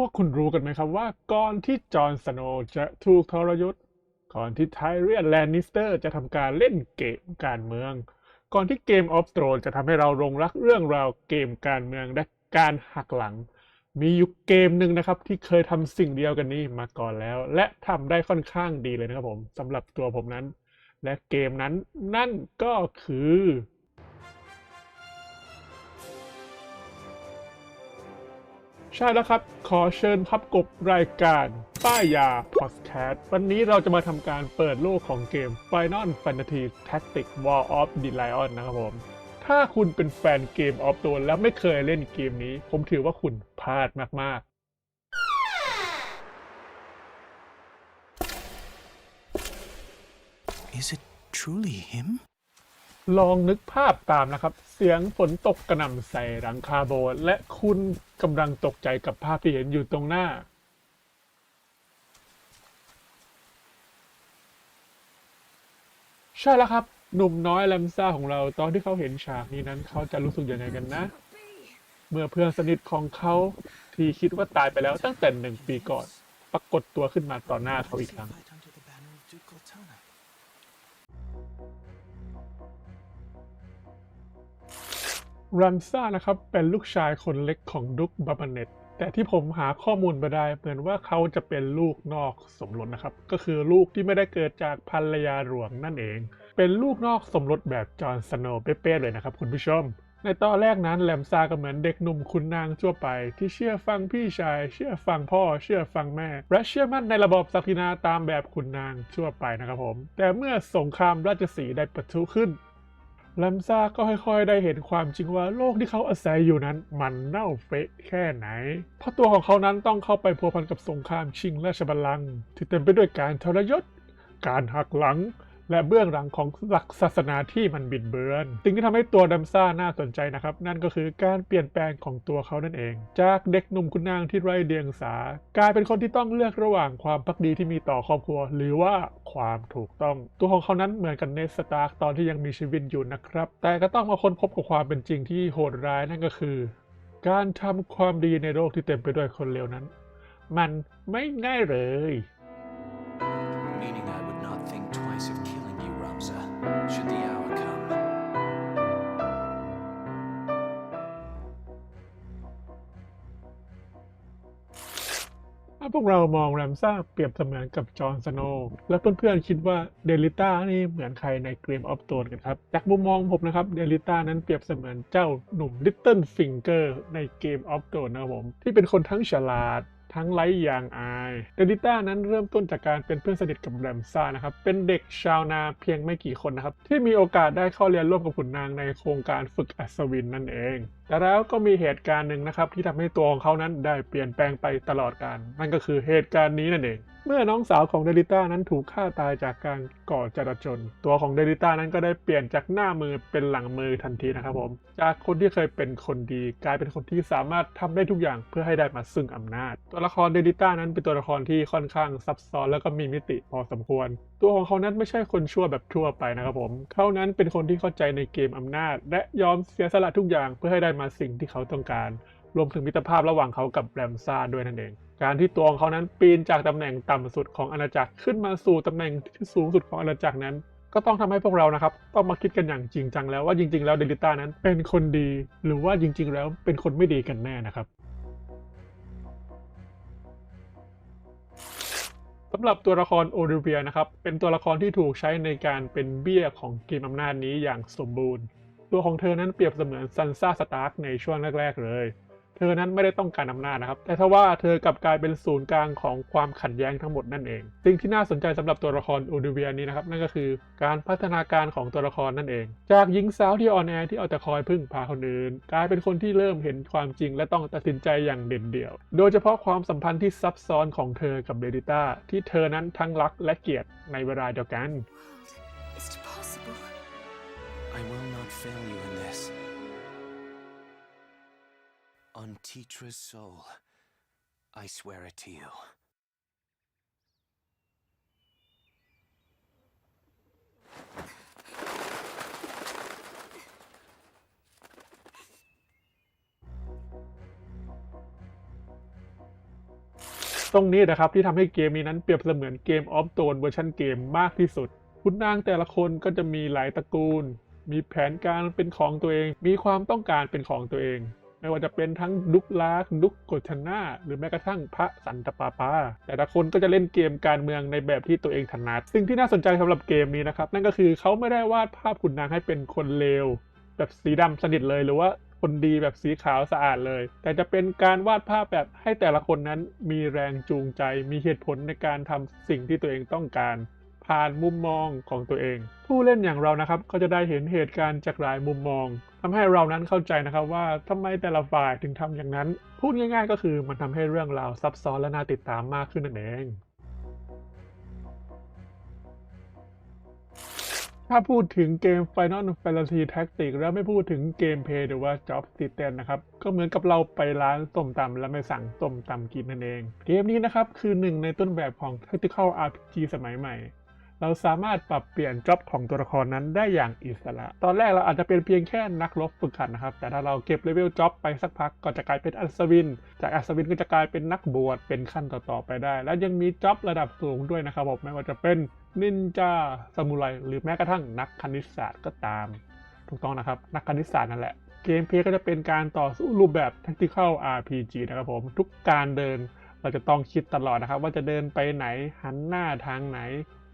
พวกคุณรู้กันไหมครับว่าก่อนที่จอห์นสโนว์จะถูกทรยศ ก่อนที่ไทเรียนแลนนิสเตอร์จะทำการเล่นเกมการเมือง ก่อนที่เกมออฟ t โ r รจะทำให้เราลงรักเรื่องราวเกมการเมืองและการหักหลัง มีอยู่เกมหนึ่งนะครับที่เคยทำสิ่งเดียวกันนี้มาก่อนแล้ว และทำได้ค่อนข้างดีเลยนะครับผมสำหรับตัวผมนั้น และเกมนั้นนั่นก็คือ ใช่แล้วครับ ขอเชิญพับกบรายการป้ายยาพอดแคสต์วันนี้เราจะมาทำการเปิดโลกของเกม Final Fantasy Tactics War of the Lion นะครับผม ถ้าคุณเป็นแฟนเกมออฟโ r แล้วไม่เคยเล่นเกมนี้ ผมถือว่าคุณพลาดมาก ๆ ลองนึกภาพตามนะครับ เสียงฝนตกกระหน่ำใส่หลังคาโบสถ์และคุณกำลังตกใจกับภาพที่เห็นอยู่ตรงหน้า ใช่แล้วครับ หนุ่มน้อยแลมซ่าของเราตอนที่เขาเห็นฉากนี้นั้น เขาจะรู้สึกยังไงกันนะ เมื่อเพื่อนสนิทของเขาที่คิดว่าตายไปแล้วตั้งแต่หนึ่งปีก่อน ปรากฏตัวขึ้นมาต่อหน้าเขาอีกครั้ง รันซ่านะครับเป็นลูกชายคนเล็กของดุกบาบาเนตแต่ที่ผมหาข้อมูลมาได้เหมือนว่าเขาจะเป็นลูกนอกสมรสนะครับ ก็คือลูกที่ไม่ได้เกิดจากภรรยาหลวงนั่นเอง เป็นลูกนอกสมรสแบบจอห์นสโนว์เป๊ะๆเลยนะครับคุณผู้ชม ในตอนแรกนั้นแลมซาก็เหมือนเด็กหนุ่มคุณนางทั่วไป ที่เชื่อฟังพี่ชาย เชื่อฟังพ่อ เชื่อฟังแม่ และเชื่อมั่นในระบบศักดินาตามแบบคุณนางทั่วไปนะครับผม แต่เมื่อสงครามราชสีได้ปะทุขึ้น ลมซ่าก็ค่อยๆ ได้เห็นความจริงว่าโลกที่เขาอาศัยอยู่นั้นมันเน่าเฟะแค่ไหน เพราะตัวของเขานั้นต้องเข้าไปพัวพันกับสงครามชิงราชบัลลังก์ที่เต็มไปด้วยการทรยศ การหักหลัง และเบื้องหลังของหลักศาสนาที่มันบิดเบือน สิ่งที่ทำให้ตัวดัมซ่าน่าสนใจนะครับ นั่นก็คือการเปลี่ยนแปลงของตัวเขานั่นเอง จากเด็กหนุ่มคุณนางที่ไร้เดียงสา กลายเป็นคนที่ต้องเลือกระหว่างความพักดีที่มีต่อครอบครัว หรือว่า ความถูกต้อง ตัวของเขานั้นเหมือนกับเนสสตาร์กตอนที่ยังมีชีวิตอยู่นะครับ แต่ก็ต้องมาค้นพบกับความเป็นจริงที่โหดร้ายนั่นก็คือ การทำความดีในโลกที่เต็มไปด้วยคนเลวนั้น มันไม่ง่ายเลย วกเรามองแรมซ่าเปรียบเสมือนกับจอห์นสโนว์และเพื่อนๆคิดว่าเดลิต้านี่เหมือนใครในเกมออฟโตนกันครับ จากมุมมองผมนะครับเดลิต้านั้นเปรียบเสมือนเจ้าหนุ่มลิตเติ้ลฟิงเกอร์ในเกมออฟโตนนะครับผมที่เป็นคนทั้งฉลาด ทั้งไร้ยางอายเดนิต้านั้นเริ่มต้นจากการเป็นเพื่อนสนิทกับแรมซ่านะครับ เป็นเด็กชาวนาเพียงไม่กี่คนนะครับ ที่มีโอกาสได้เข้าเรียนร่วมกับขุนนางในโครงการฝึกอัศวินนั่นเองแต่แล้วก็มีเหตุการณ์หนึ่งนะครับที่ทำให้ตัวของเขานั้นได้เปลี่ยนแปลงไปตลอดกาลนั่นก็คือเหตุการณ์นี้นั่นเอง เมื่อน้องสาวของเดลิต้านั้นถูกฆ่าตายจากการก่อจราจน ตัวของเดลิต้านั้นก็ได้เปลี่ยนจากหน้ามือเป็นหลังมือทันทีนะครับผม จากคนที่เคยเป็นคนดี กลายเป็นคนที่สามารถทำได้ทุกอย่างเพื่อให้ได้มาซึ่งอำนาจ ตัวละครเดลิต้านั้นเป็นตัวละครที่ค่อนข้างซับซ้อนแล้วก็มีมิติพอสมควร ตัวของเขานั้นไม่ใช่คนชั่วแบบทั่วไปนะครับผม เขานั้นเป็นคนที่เข้าใจในเกมอำนาจ และยอมเสียสละทุกอย่างเพื่อให้ได้มาสิ่งที่เขาต้องการ รวมถึงมิตรภาพระหว่างเขากับแรมซ่าด้วยนั่นเอง การที่ตัวของเขานั้นปีนจากตำแหน่งต่ำสุดของอาณาจักรขึ้นมาสู่ตำแหน่งที่สูงสุดของอาณาจักรนั้น ก็ต้องทำให้พวกเรานะครับต้องมาคิดกันอย่างจริงจังแล้วว่าจริง ๆ แล้วเดลิต้านั้นเป็นคนดี หรือว่าจริง ๆ แล้วเป็นคนไม่ดีกันแน่นะครับสำหรับตัวละครโอลิเวียนะครับเป็นตัวละครที่ถูกใช้ในการเป็นเบี้ยของเกมอำนาจนี้อย่างสมบูรณ์ ตัวของเธอนั้นเปรียบเสมือนซันซ่าสตาร์กในช่วงแรก ๆ เลย เธอนั้นไม่ได้ต้องการอำนาจนะครับ แต่ถ้าว่าเธอกลับกลายเป็นศูนย์กลางของความขัดแย้งทั้งหมดนั่นเอง สิ่งที่น่าสนใจสำหรับตัวละครโอลิเวียนี้นะครับ นั่นก็คือการพัฒนาการของตัวละครนั่นเอง จากหญิงสาวที่อ่อนแอที่เอาแต่คอยพึ่งพาคนอื่น กลายเป็นคนที่เริ่มเห็นความจริง และต้องตัดสินใจอย่างเด่นเดี่ยว โดยเฉพาะความสัมพันธ์ที่ซับซ้อนของเธอกับเดลิต้าที่เธอนั้นทั้งรักและเกลียดในเวลาเดียวกัน World, is it possible? I will not fail you in this. On Titra's soul, I swear it to you. ตรงนี้นะครับที่ทำให้เกมนี้นั้นเปรียบเสมือนเกมออฟโ r นเวอร์ชันเกมมากที่สุด คุณนางแต่ละคนก็จะมีหลายตระกูล มีแผนการเป็นของตัวเอง มีความต้องการเป็นของตัวเอง ไม่ว่าจะเป็นทั้งดุกลาดุกโกชนาหรือแม้กระทั่งพระสันตปาปา แต่ละคนก็จะเล่นเกมการเมืองในแบบที่ตัวเองถนัด สิ่งที่น่าสนใจสำหรับเกมนี้นะครับนั่นก็คือเขาไม่ได้วาดภาพขุนนางให้เป็นคนเลว แบบสีดำสนิทเลยหรือว่าคนดีแบบสีขาวสะอาดเลย แต่จะเป็นการวาดภาพแบบให้แต่ละคนนั้นมีแรงจูงใจ มีเหตุผลในการทำสิ่งที่ตัวเองต้องการผ่านมุมมองของตัวเอง ผู้เล่นอย่างเรานะครับก็จะได้เห็นเหตุการณ์จากหลายมุมมอง ทำให้เรานั้นเข้าใจนะครับว่าทำไมแต่ละฝ่ายถึงทำอย่างนั้น พูดง่าย ๆ ก็คือมันทำให้เรื่องราวซับซ้อนและน่าติดตามมากขึ้นนั่นเองถ้าพูดถึงเกม Final Fantasy Tactics แล้วไม่พูดถึงเกมเพย์หรือว่า Job s i t e n นะครับ ก็เหมือนกับเราไปร้านต้มตำแล้วไม่สั่งต้มตำกินนั่นเอง เกมนี้นะครับ คือหนึ่งในต้นแบบของ Tactical RPG สมัยใหม่ เราสามารถปรับเปลี่ยนจ็อบของตัวละครนั้นได้อย่างอิสระ ตอนแรกเราอาจจะเป็นเพียงแค่นักรบฝึกหัดนะครับ แต่ถ้าเราเก็บเลเวลจ็อบไปสักพักก็จะกลายเป็นอัศวิน จากอัศวินก็จะกลายเป็นนักบวช เป็นขั้นต่อๆไปได้ และยังมีจ็อบระดับสูงด้วยนะครับผมไม่ว่าจะเป็นนินจาซามูไรหรือแม้กระทั่งนักคณิตศาสตร์ก็ตาม ถูกต้องนะครับ นักคณิตศาสตร์นั่นแหละ เกมเพลย์ก็จะเป็นการต่อสู้รูปแบบ Tactical RPG นะครับผม ทุกการเดินเราจะต้องคิดตลอดนะครับ ว่าจะเดินไปไหนหันหน้าทางไหน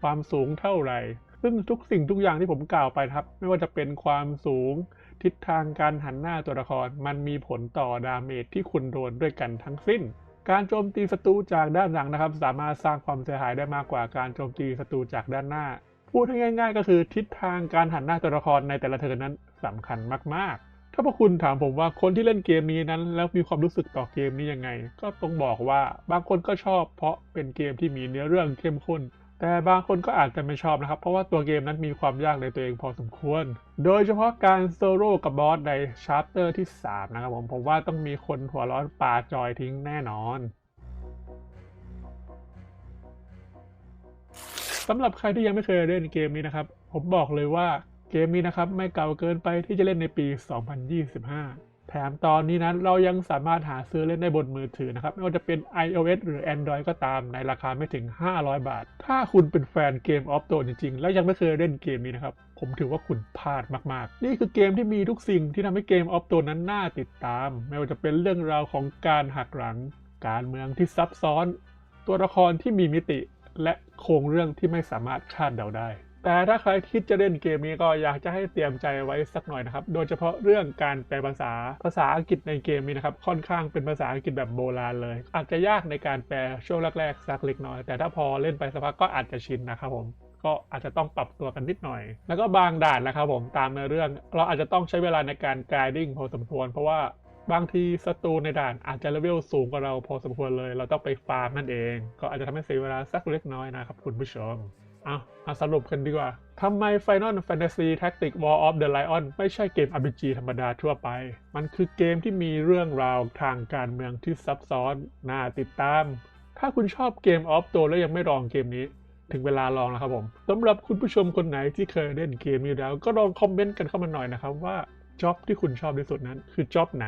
ความสูงเท่าไหร่ ซึ่งทุกสิ่งทุกอย่างที่ผมกล่าวไปครับ ไม่ว่าจะเป็นความสูงทิศทางการหันหน้าตัวละคร มันมีผลต่อดาเมจที่คุณโดนด้วยกันทั้งสิ้น การโจมตีศัตรูจากด้านหลังนะครับ สามารถสร้างความเสียหายได้มากกว่าการโจมตีศัตรูจากด้านหน้า พูดให้ง่าย ๆ ก็คือทิศทางการหันหน้าตัวละครในแต่ละเทิร์นนั้นสำคัญมากๆถ้าพวกคุณถามผมว่าคนที่เล่นเกมนี้นั้น แล้วมีความรู้สึกต่อเกมนี้ยังไง ก็ต้องบอกว่าบางคนก็ชอบเพราะเป็นเกมที่มีเนื้อเรื่องเข้มข้น แต่บางคนก็อาจจะไม่ชอบนะครับ เพราะว่าตัวเกมนั้นมีความยากในตัวเองพอสมควร โดยเฉพาะการโซโล่กับบอสในชาร์เตอร์ที่ 3 นะครับผมผมว่าต้องมีคนหัวร้อนปาจอยทิ้งแน่นอนสำหรับใครที่ยังไม่เคยเล่นเกมนี้นะครับ ผมบอกเลยว่าเกมนี้นะครับไม่เก่าเกินไปที่จะเล่นในปี 2025 แถมตอนนี้นั้นเรายังสามารถหาซื้อเล่นได้บนมือถือนะครับ ไม่ว่าจะเป็น iOS หรือ Android ก็ตามในราคาไม่ถึง 500 บาท ถ้าคุณเป็นแฟนเกมออฟโตนจริง ๆ แล้วยังไม่เคยเล่นเกมนี้นะครับ ผมถือว่าคุณพลาดมากๆ นี่คือเกมที่มีทุกสิ่งที่ทำให้เกมออฟโตนนั้นน่าติดตาม ไม่ว่าจะเป็นเรื่องราวของการหักหลัง การเมืองที่ซับซ้อน ตัวละครที่มีมิติ และโครงเรื่องที่ไม่สามารถคาดเดาได้ แต่ถ้าใครคิดจะเล่นเกมนี้ก็อยากจะให้เตรียมใจไว้สักหน่อยนะครับ โดยเฉพาะเรื่องการแปลภาษา ภาษาอังกฤษในเกมนี้นะครับ ค่อนข้างเป็นภาษาอังกฤษแบบโบราณเลย อาจจะยากในการแปลช่วงแรกๆสักเล็กน้อย แต่ถ้าพอเล่นไปสักพักก็อาจจะชินนะครับผมก็อาจจะต้องปรับตัวกันนิดหน่อย แล้วก็บางด่านนะครับผมตามในเรื่อง เราอาจจะต้องใช้เวลาในการก i ดิ้งพอสมควร เพราะว่าบางทีศัตรูในด่านอาจจะเลเวลสูงกว่าเราพอสมควรเลย เราต้องไปฟาร์มนั่นเอง ก็อาจจะทำให้เสียเวลาสักเล็กน้อยนะครับคุณผู้ชม เอามาสรุปกันดีกว่าทำไม Final Fantasy Tactics War of the Lion ไม่ใช่เกม RPG ธรรมดาทั่วไป มันคือเกมที่มีเรื่องราวทางการเมืองที่ซับซ้อน น่าติดตาม ถ้าคุณชอบเกมออฟตัวแล้วยังไม่ลองเกมนี้ ถึงเวลาลองแล้วครับผมสำหรับคุณผู้ชมคนไหนที่เคยเล่นเกมนี้แล้ว ก็ลองคอมเมนต์กันเข้ามาหน่อยนะครับว่าจ็อบที่คุณชอบที่สุดนั้น คือจ็อบไหน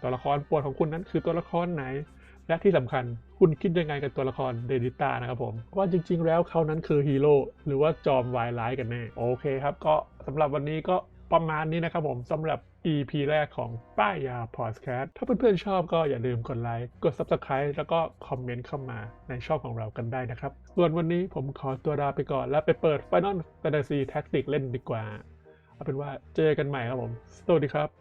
ตัวละครโปรดของคุณนั้นคือตัวละครไหน และที่สำคัญคุณคิดยังไงกับตัวละครเดนิต้านะครับผม ว่าจริง ๆ แล้วเขานั้นคือฮีโร่หรือว่าจอมวายร้ายกันแน่โอเคครับ ก็สำหรับวันนี้ก็ประมาณนี้นะครับผมสำหรับ EP แรกของป้ายยาพอดแคสต์ถ้าเพื่อนๆชอบก็อย่าลืมกดไลค์กด Subscribe แล้วก็คอมเมนต์เข้ามาในช่องของเรากันได้นะครับ ส่วนวันนี้ผมขอตัวลาไปก่อน แล้วไปเปิด Final Fantasy Tactics เล่นดีกว่า เอาเป็นว่าเจอกันใหม่ครับผม สวัสดีครับ